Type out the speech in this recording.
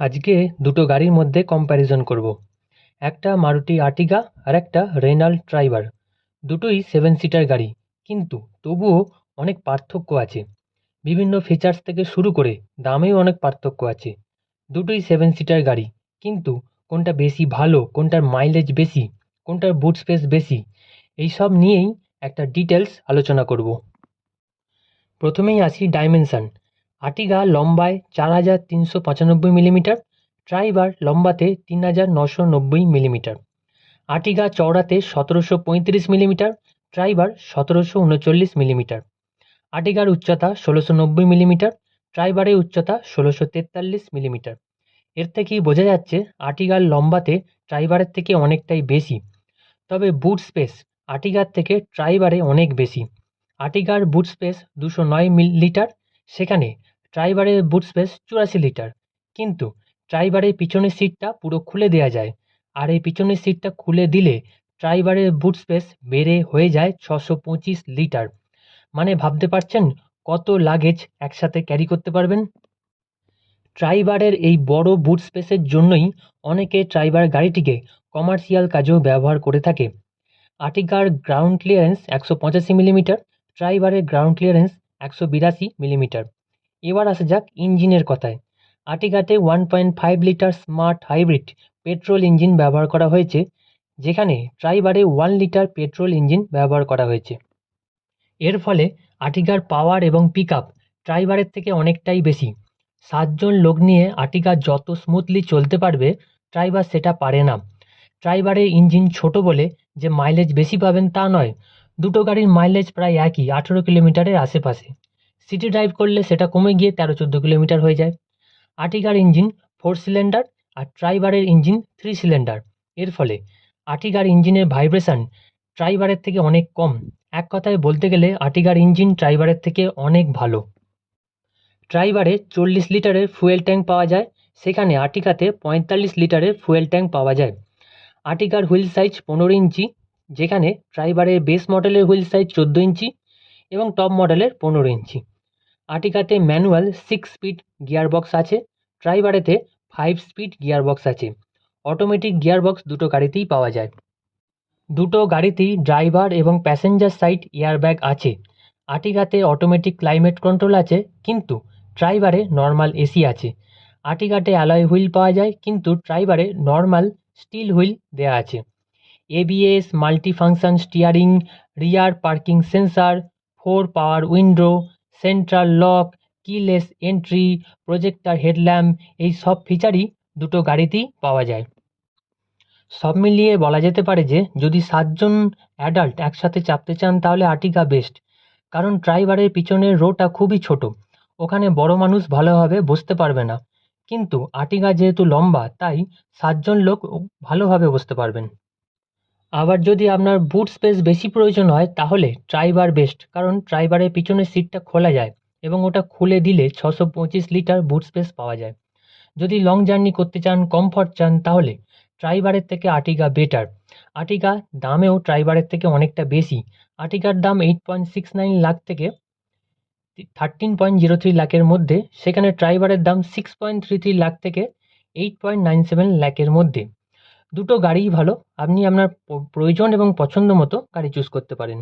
আজকে দুটো গাড়ির মধ্যে কম্প্যারিজন করব। একটা মারুতি আর্টিগা আর একটা রেনাল্ট ট্রাইবার দুটোই সেভেন সিটার গাড়ি, কিন্তু তবুও অনেক পার্থক্য আছে। বিভিন্ন ফিচার্স থেকে শুরু করে দামেও অনেক পার্থক্য আছে। দুটোই সেভেন সিটার গাড়ি, কিন্তু কোনটা বেশি ভালো, কোনটার মাইলেজ বেশি, কোনটার বুট স্পেস বেশি এই সব নিয়েই একটা ডিটেলস আলোচনা করব। প্রথমেই আসি ডাইমেনশন আর্টিগা লম্বায় চার হাজার তিনশো পঁচানব্বই মিলিমিটার ট্রাইবার লম্বাতে তিন হাজার নশো নব্বই মিলিমিটার। আর্টিগা চওড়াতে সতেরোশো পঁয়ত্রিশ মিলিমিটার ট্রাইবার সতেরোশো উনচল্লিশ মিলিমিটার। আর্টিগার উচ্চতা ষোলোশো নব্বই মিলিমিটার ট্রাইবারের উচ্চতা ষোলোশো তেতাল্লিশ মিলিমিটার। এর থেকেই বোঝা যাচ্ছে আর্টিগার লম্বাতে ট্রাইবারের থেকে অনেকটাই বেশি। তবে বুট স্পেস আর্টিগার থেকে ট্রাইবারে অনেক বেশি। আর্টিগার বুট স্পেস দুশো নয় মিল লিটার সেখানে ট্রাইবারের বুট স্পেস চুরাশি লিটার। কিন্তু ট্রাইবারের পিছনের সিটটা পুরো খুলে দেওয়া যায়। আর এই পিছনের সিটটা খুলে দিলে ট্রাইবারের বুট স্পেস বেড়ে হয়ে যায় ছশো পঁচিশ লিটার। মানে ভাবতে পারছেন কত লাগেজ একসাথে ক্যারি করতে পারবেন? ট্রাইবারের এই বড় বুট স্পেসের জন্যই অনেকে ট্রাইবার গাড়িটিকে কমার্শিয়াল কাজেও ব্যবহার করে থাকে। আর্টিকার গ্রাউন্ড ক্লিয়ারেন্স একশো পঁচাশি মিলিমিটার ট্রাইবারের গ্রাউন্ড ক্লিয়ারেন্স একশো বিরাশি মিলিমিটার। এবার আসা যাক ইঞ্জিনের কথায়। আর্টিকাতে one point five litre smart hybrid petrol engine ব্যবহার করা হয়েছে, যেখানে ট্রাইবারে ওয়ান লিটার পেট্রোল ইঞ্জিন ব্যবহার করা হয়েছে। এর ফলে আর্টিকার পাওয়ার এবং পিক আপ ট্রাইবারের থেকে অনেকটাই বেশি। সাতজন লোক নিয়ে আর্টিকা যত স্মুথলি চলতে পারবে ট্রাইবার সেটা পারে না। ট্রাইবারের ইঞ্জিন ছোট বলে যে মাইলেজ বেশি পাবেন তা নয়, দুটো গাড়ির মাইলেজ প্রায় একই, আঠেরো কিলোমিটারের আশেপাশে। সিটি ড্রাইভ করলে সেটা কমে গিয়ে তেরো চোদ্দ কিলোমিটার হয়ে যায়। আর্টিকার ইঞ্জিন ফোর সিলিন্ডার আর ট্রাইবারের ইঞ্জিন থ্রি সিলিন্ডার। এর ফলে আর্টিকার ইঞ্জিনের ভাইব্রেশন ট্রাইবারের থেকে অনেক কম। এক কথায় বলতে গেলে আর্টিকার ইঞ্জিন ট্রাইবারের থেকে অনেক ভালো। ট্রাইবারে চল্লিশ লিটারের ফুয়েল ট্যাঙ্ক পাওয়া যায়। সেখানে আর্টিকাতে পঁয়তাল্লিশ লিটারের ফুয়েল ট্যাঙ্ক পাওয়া যায়। আর্টিকার হুইল সাইজ পনেরো ইঞ্চি, যেখানে ট্রাইবারের বেস মডেলের হুইল সাইজ চোদ্দ ইঞ্চি এবং টপ মডেলের পনেরো ইঞ্চি। আর্টিকাতে ম্যানুয়াল সিক্স স্পিড গিয়ারবক্স আছে ট্রাইবারেতে ফাইভ স্পিড গিয়ারবক্স আছে। অটোমেটিক গিয়ারবক্স দুটো গাড়িতেই পাওয়া যায়। দুটো গাড়িতেই ড্রাইভার এবং প্যাসেঞ্জার সাইড এয়ারব্যাগ আছে। আর্টিগাতে অটোমেটিক ক্লাইমেট কন্ট্রোল আছে, কিন্তু ট্রাইবারে নর্মাল এসি আছে। আর্টিগাতে অ্যালয় হুইল পাওয়া যায়, কিন্তু ট্রাইবারে নর্মাল স্টিল হুইল দেওয়া আছে। ABS multifunction steering rear parking sensor four power window central lock keyless entry projector headlamp এই সব ফিচারই দুটো গাড়িতেই পাওয়া যায়। সব মিলিয়ে বলা যেতে পারে যে, যদি সাতজন অ্যাডাল্ট একসাথে চাপতে চান তাহলে আর্টিকা বেস্ট কারণ ড্রাইভারের পিছনের রোটা খুবই ছোট, ওখানে বড় মানুষ ভালোভাবে বসতে পারবে না। কিন্তু আর্টিকা যেহেতু লম্বা, তাই সাতজন লোক ভালোভাবে বসতে পারবেন। আবার যদি আপনার বুট স্পেস বেশি প্রয়োজন হয়, তাহলে ট্রাইবার বেস্ট কারণ ট্রাইবারের পিছনের সিটটা খোলা যায় এবং ওটা খুলে দিলে ছশো পঁচিশ লিটার বুট স্পেস পাওয়া যায়। যদি লং জার্নি করতে চান কমফর্ট চান, তাহলে ট্রাইবারের থেকে আর্টিকা বেটার আর্টিকা দামেও ট্রাইবারের থেকে অনেকটা বেশি। আর্টিকার দাম eight point six nine lakh থেকে থার্টিন পয়েন্ট জিরো থ্রি লাখের মধ্যে, সেখানে ট্রাইবারের দাম six point three three lakh থেকে এইট পয়েন্ট নাইন সেভেন লাখের মধ্যে। দুটো গাড়িই ভালো। আপনি আপনার প্রয়োজন এবং পছন্দ মতো গাড়ি চুজ করতে পারেন।